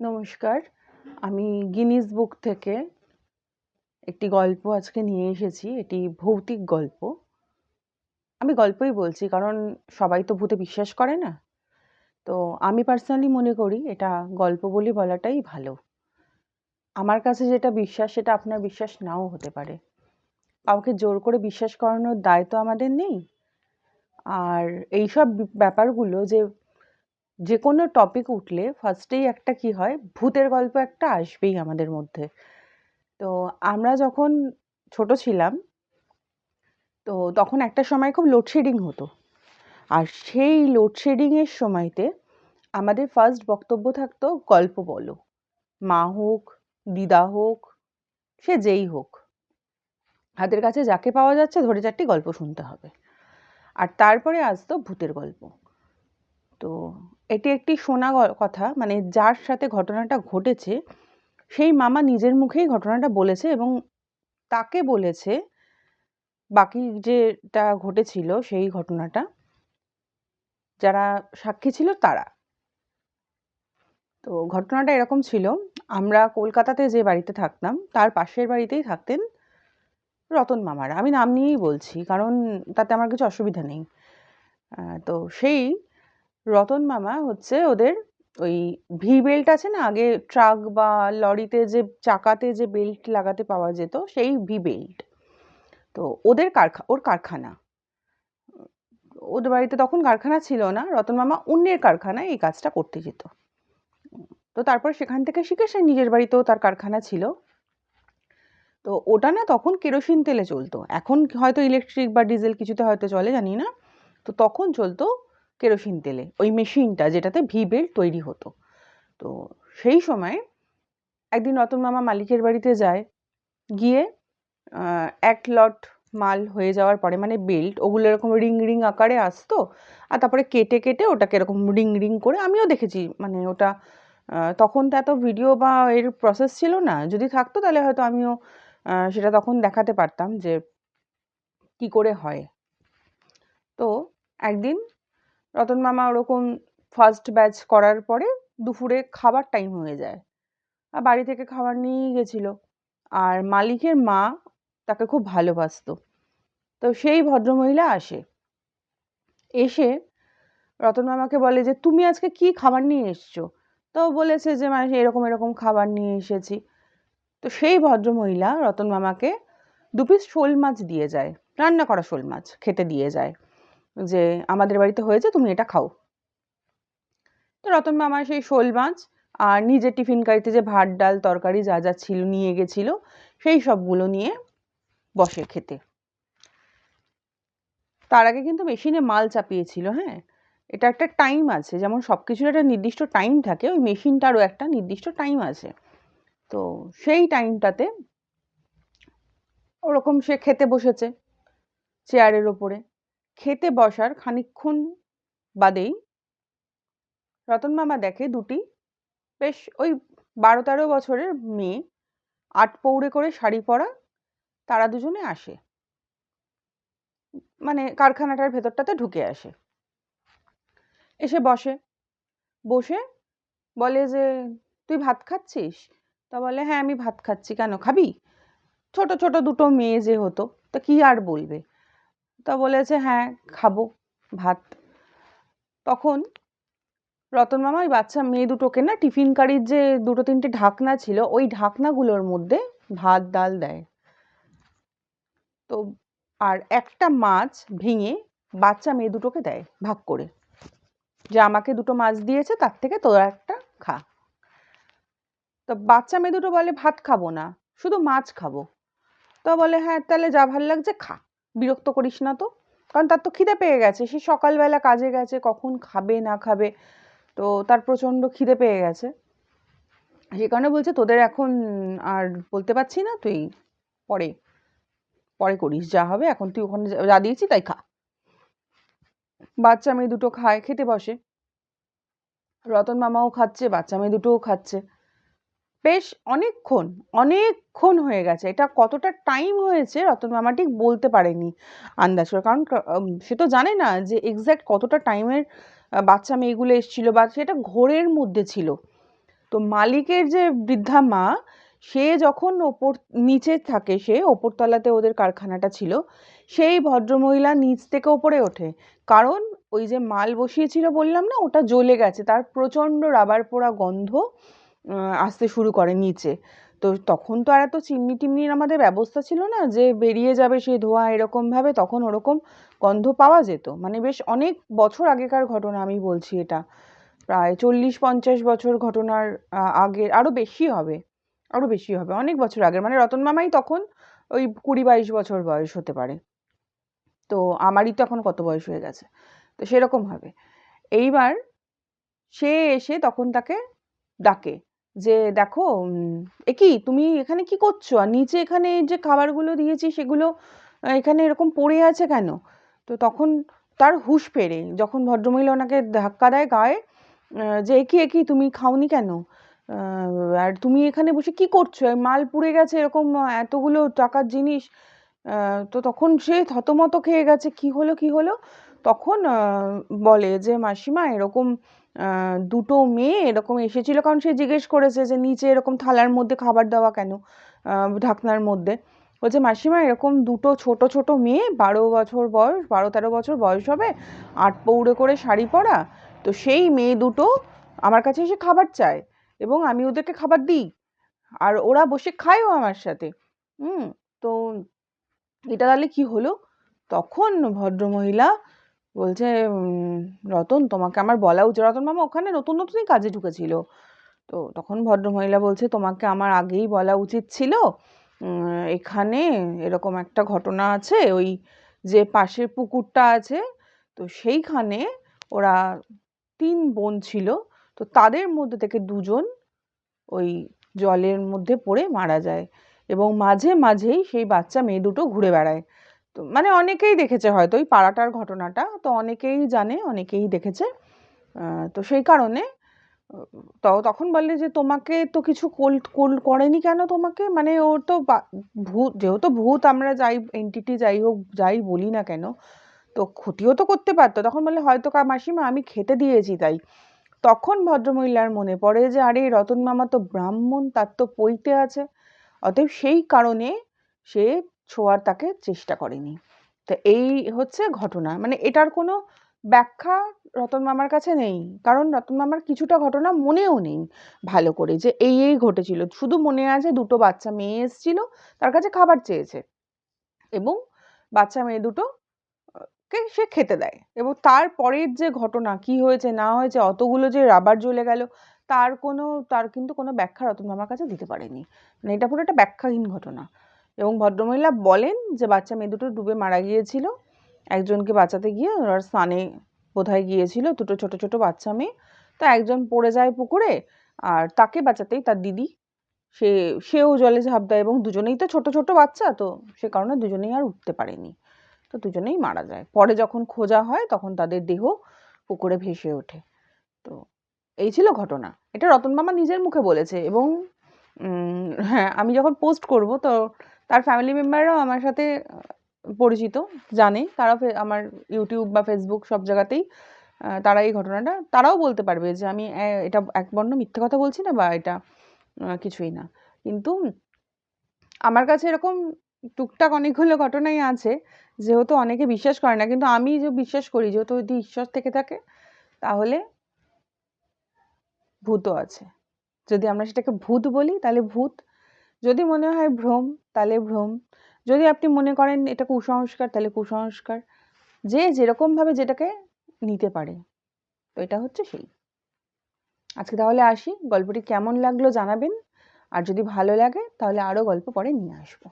নমস্কার। আমি গিনিস বুক থেকে একটি গল্প আজকে নিয়ে এসেছি, এটি ভৌতিক গল্প। আমি গল্পই বলছি, কারণ সবাই তো ভূতে বিশ্বাস করে না। তো আমি পার্সোনালি মনে করি এটা গল্প বলে বলাটাই ভালো। আমার কাছে যেটা বিশ্বাস, সেটা আপনার বিশ্বাস নাও হতে পারে। কাউকে জোর করে বিশ্বাস করানোর দায় তো আমাদের নেই। আর এইসব ব্যাপারগুলো যে যে কোনো টপিক উঠলে ফার্স্টেই একটা কি হয়? ভূতের গল্প একটা আসবেই আমাদের মধ্যে। তো আমরা যখন ছোট ছিলাম, তো তখন একটা সময় খুব লোডশেডিং হতো। আর সেই লোডশেডিংয়ের সময়তে আমাদের ফার্স্ট বক্তব্য থাকতো, গল্প বলো। মা হোক, দিদা হোক, সে যেই হোক। হাতের কাছে যাকে পাওয়া যাচ্ছে, ধরে চারটি গল্প শুনতে হবে। আর তারপরে আসতো ভূতের গল্প। তো এটি একটি শোনা কথা মানে যার সাথে ঘটনাটা ঘটেছে, সেই মামা নিজের মুখেই ঘটনাটা বলেছে এবং তাকে বলেছে, বাকি যেটা ঘটেছিল সেই ঘটনাটা, যারা সাক্ষী ছিল তারা। তো ঘটনাটা এরকম ছিল, আমরা কলকাতাতে যে বাড়িতে থাকতাম, তার পাশের বাড়িতেই থাকতেন রতন মামারা। আমি নাম নিয়েই বলছি, কারণ তাতে আমার কিছু অসুবিধা নেই। তো সেই রতন মামা হচ্ছে ওদের ওই ভি বেল্ট আছে না? আগে ট্রাক বা লরিতে যে চাকাতে যে বেল্ট লাগাতে পাওয়া যেত, সেই ভি বেল্ট। তো ওদের কারখা, ওর কারখানা। ওদের বাড়িতে তখন কারখানা ছিল না। রতন মামা অন্যের কারখানায় এই কাজটা করতে যেত। তো তারপর সেখান থেকে শিখে সে নিজের বাড়িতেও তার কারখানা ছিল। তো ওটা না তখন কেরোসিন তেলে চলতো। এখন হয়তো ইলেকট্রিক বা ডিজেল কিছুতে হয়তো চলে, জানি না। তো তখন চলতো কেরোসিন তেলে, ওই মেশিনটা যেটাতে ভি বেল্ট তৈরি হতো। তো সেই সময় একদিন রতন মামা মালিকের বাড়িতে যায়, গিয়ে এক লট মাল হয়ে যাওয়ার পরে মানে বেল্ট, ওগুলো এরকম রিং রিং আকারে আসতো, আর তারপরে কেটে কেটে ওটাকে এরকম রিং রিং করে আমিও দেখেছি মানে ওটা তখন তো এত ভিডিও বা এর প্রসেস ছিল না, যদি থাকতো তাহলে হয়তো আমিও সেটা তখন দেখাতে পারতাম যে কি করে হয়। তো একদিন রতন মামা ওরকম ফার্স্ট ব্যাচ করার পরে দুপুরে খাবার টাইম হয়ে যায়। আর বাড়ি থেকে খাবার নিয়েই গেছিল। আর মালিকের মা তাকে খুব ভালোবাসতো। তো সেই ভদ্রমহিলা আসে। এসে রতন মামাকে বলে যে, তুমি আজকে কি খাবার নিয়ে এসছো? তো বলেছে যে মানে এরকম এরকম খাবার নিয়ে এসেছি। তো সেই ভদ্রমহিলা রতন মামাকে দু পিস শোল মাছ দিয়ে যায়। রান্না করা শোল মাছ খেতে দিয়ে যায়। যে আমাদের বাড়িতে হয়েছে, তুমি এটা খাও। তো রতন মামা সেই শোল মাছ আর নিজের টিফিন কারিতে যে ভাত, ডাল, তরকারি যা যা ছিল, নিয়ে গেছিল, সেই সবগুলো নিয়ে বসে খেতে। তার আগে কিন্তু মেশিনে মাল চাপিয়েছিল হ্যাঁ? এটা একটা টাইম আছে, যেমন সব কিছুর একটা নির্দিষ্ট টাইম থাকে, ওই মেশিনটারও একটা নির্দিষ্ট টাইম আছে। তো সেই টাইমটাতে ওরকম সে খেতে বসেছে, চেয়ারের ওপরে। খেতে বসার খানিক্ষণ বাদেই রতন মামা দেখে দুটি। বেশ ওই বারো তেরো বছরের মেয়ে, আট পৌড়ে করে শাড়ি পরা, তারা দুজনে আসে। মানে কারখানাটার ভেতরটাতে ঢুকে আসে। এসে বসে। বসে বলে যে, তুই ভাত খাচ্ছিস? তা বলে হ্যাঁ আমি ভাত খাচ্ছি। কেন খাবি? ছোট ছোট দুটো মেয়ে যে হতো, তা কি আর বলবে? তা বলেছে হ্যাঁ খাব ভাত। তখন রতন মামা ওই বাচ্চা মেয়ে দুটোকে না টিফিন কারির যে দুটো তিনটে ঢাকনা ছিল, ওই ঢাকনাগুলোর মধ্যে ভাত, ডাল দেয়। তো আর একটা মাছ ভেঙে বাচ্চা মেয়ে দুটোকে দেয় ভাগ করে। যে আমাকে দুটো মাছ দিয়েছে, তার থেকে তোরা একটা খা। তো বাচ্চা মেয়ে দুটো বলে, ভাত খাব না, শুধু মাছ খাব। তো বলে হ্যাঁ তাহলে যা ভালো লাগছে খা। বিরক্ত করিস না তো। কারণ তার তো খিদে পেয়ে গেছে। সে সকালবেলা কাজে গেছে, কখন খাবে, না খাবে, তো তার প্রচণ্ড খিদে পেয়ে গেছে। সে কারণে বলছে, তোদের এখন আর বলতে পারছি না তুই পরে পরে করিস, যা হবে, এখন তুই ওখানে যা দিয়েছি তাই খা। বাচ্চা মেয়ে দুটো খায়, খেতে বসে। রতন মামাও খাচ্ছে, বাচ্চা মেয়ে দুটোও খাচ্ছে। বেশ অনেকক্ষণ অনেকক্ষণ হয়ে গেছে। এটা কতটা টাইম হয়েছে রতন মামা ঠিক বলতে পারেনি আন্দাজ করে। কারণ সে তো জানে না যে এক্স্যাক্ট কতটা টাইমের বাচ্চা মেয়েগুলো এসেছিল বা সেটা ঘোরের মধ্যে ছিল। তো মালিকের যে বৃদ্ধা মা, সে যখন ওপর, নিচে থাকে সে, ওপরতলাতে ওদের কারখানাটা ছিল, সেই ভদ্রমহিলা নিচ থেকে ওপরে ওঠে। কারণ ওই যে মাল বসিয়েছিল বললাম না, ওটা জ্বলে গেছে। তার প্রচণ্ড রাবার পোড়া গন্ধ আসতে শুরু করে নিচে। তো তখন তো আর এত চিমনি টিমনির আমাদের ব্যবস্থা ছিল না যে বেরিয়ে যাবে সেই ধোঁয়া এরকমভাবে তখন ওরকম গন্ধ পাওয়া যেত। মানে বেশ অনেক বছর আগেকার ঘটনা আমি বলছি এটা। প্রায় চল্লিশ পঞ্চাশ বছর ঘটনার আগের আরও বেশি হবে আরও বেশি হবে, অনেক বছর আগের। মানে রতন মামাই তখন ওই কুড়ি বাইশ বছর বয়স হতে পারে। তো আমারই তো এখন কত বয়স হয়ে গেছে। তো সেরকম হবে। এইবার সে এসে তখন তাকে ডাকে। যে দেখো এ কি? তুমি এখানে কি করছ? আর নিচে এখানে যে খাবারগুলো দিয়েছি সেগুলো এখানে এরকম পড়ে আছে কেন? তো তখন তার হুঁশ ফেরে। যখন ভদ্রমহিলা ওনাকে ধাক্কা দেয় গায়ে যে একি একি তুমি খাওনি কেন? আর তুমি এখানে বসে কি করছ? মাল পুড়ে গেছে এরকম এতগুলো টাকার জিনিস। তো তখন সে থতমত খেয়ে গেছে। কি হলো কি হলো? তখন বলে যে, মাসিমা, এরকম দুটো মেয়ে এরকম এসেছিল। কারণ সে জিজ্ঞেস করেছে যে, নিচে এরকম থালার মধ্যে খাবার দেওয়া কেন? ঢাকনার মধ্যে? বলছে, মাসিমা, এরকম দুটো ছোট ছোট মেয়ে, বারো বছর বয়স, বারো, তেরো বছর বয়স হবে, আট পৌড়ে করে শাড়ি পরা, তো সেই মেয়ে দুটো আমার কাছে এসে খাবার চায় এবং আমি ওদেরকে খাবার দিই। আর ওরা বসে খায়ও আমার সাথে। হুম, তো এটা তাহলে কি হলো? তখন ভদ্রমহিলা বলছে রতন, তোমাকে আমার বলা উচিত। রতন মামা, ওখানে নতুন, নতুনই কাজে ঢুকেছিল। তো তখন ভদ্রমহিলা বলছে, তোমাকে আমার আগেই বলা উচিত ছিল এখানে এরকম একটা ঘটনা আছে, ওই যে পাশের পুকুরটা আছে, তো সেইখানে ওরা তিন বোন ছিল, তো তাদের মধ্যে থেকে দুজন ওই জলের মধ্যে পড়ে মারা যায় এবং মাঝে, মাঝেই সেই বাচ্চা, মেয়ে দুটো ঘুরে বেড়ায়। তো মানে অনেকেই দেখেছে হয়তো ওই পাড়াটার ঘটনাটা। তো অনেকেই জানে, অনেকেই দেখেছে। তো সেই কারণে, তো তখন বললে যে, তোমাকে তো কিছু কোল কোল করেনি কেন তোমাকে? মানে ওর তো ভূত, যেহেতু ভূত আমরা যাই এনটিটি যাই হোক, যাই বলি না কেন, তো ক্ষতিও তো করতে পারতো। তখন বললে, হয়তো কা, মাসিমা, আমি খেতে দিয়েছি তাই। তখন ভদ্রমহিলার মনে পড়ে যে, আরে, রতন মামা তো ব্রাহ্মণ, তার তো পৈতে আছে। অতএব সেই কারণে সে ছোঁয়ার তাকে চেষ্টা করেনি। তো এই হচ্ছে ঘটনা। মানে এটার কোনো ব্যাখ্যা রতন মামার কাছে নেই। কারণ রতন মামার কিছুটা ঘটনা মনেও নেই ভালো করে যে এই এই ঘটেছিল। শুধু মনে আছে দুটো বাচ্চা মেয়ে এসেছিল, তার কাছে খাবার চেয়েছে এবং বাচ্চা মেয়ে দুটো, কে সে খেতে দেয় এবং তারপরের যে ঘটনা, কি হয়েছে, না হয়েছে, অতগুলো যে রাবার জ্বলে গেল, তার কোনো, তার কিন্তু কোনো ব্যাখ্যা রতন মামার কাছে দিতে পারেনি। মানে এটা পুরো একটা ব্যাখ্যাহীন ঘটনা। এবং ভদ্রমহিলা বলেন যে বাচ্চা মেয়ে দুটো ডুবে মারা গিয়েছিল। একজনকে বাঁচাতে গিয়ে ওনার স্নানে বোধহয় গিয়েছিল দুটো ছোট ছোট বাচ্চা মেয়ে। তো একজন পড়ে যায় পুকুরে আর তাকে বাঁচাতেই তার দিদি। সে, সেও জলে ঝাঁপ দেয় এবং দুজনেই তো ছোট ছোট বাচ্চা, তো সে কারণে দুজনেই আর উঠতে পারেনি। তো দুজনেই মারা যায়। পরে যখন খোঁজা হয় তখন তাদের দেহ পুকুরে ভেসে ওঠে। তো এই ছিল ঘটনা। এটা রতন মামা নিজের মুখে বলেছে এবং হ্যাঁ আমি যখন পোস্ট করব তো তার ফ্যামিলি মেম্বাররাও আমার সাথে পরিচিত, জানে। তারা আমার ইউটিউব বা ফেসবুক সব জায়গাতেই তারা এই ঘটনাটা, তারাও বলতে পারবে যে আমি এটা এক বর্ণ মিথ্যে কথা বলছি না বা এটা কিছুই না। কিন্তু আমার কাছে এরকম টুকটাক অনেকগুলো ঘটনাই আছে, যেহেতু অনেকে বিশ্বাস করে না। কিন্তু আমি যে বিশ্বাস করি, যেহেতু যদি ঈশ্বর থেকে থাকে, তাহলে ভূতও আছে। যদি আমরা সেটাকে ভূত বলি, তাহলে ভূত যদি মনে হয় ভ্রম, তাহলে ভ্রম। যদি আপনি মনে করেন এটা কুসংস্কার, তাহলে কুসংস্কার। যে যেরকমভাবে যেটাকে নিতে পারে, তো এটা হচ্ছে সেই। আজকে তাহলে আসি। গল্পটি কেমন লাগল জানাবেন। আর যদি ভালো লাগে, তাহলে আরও গল্প পরে নিয়ে আসব।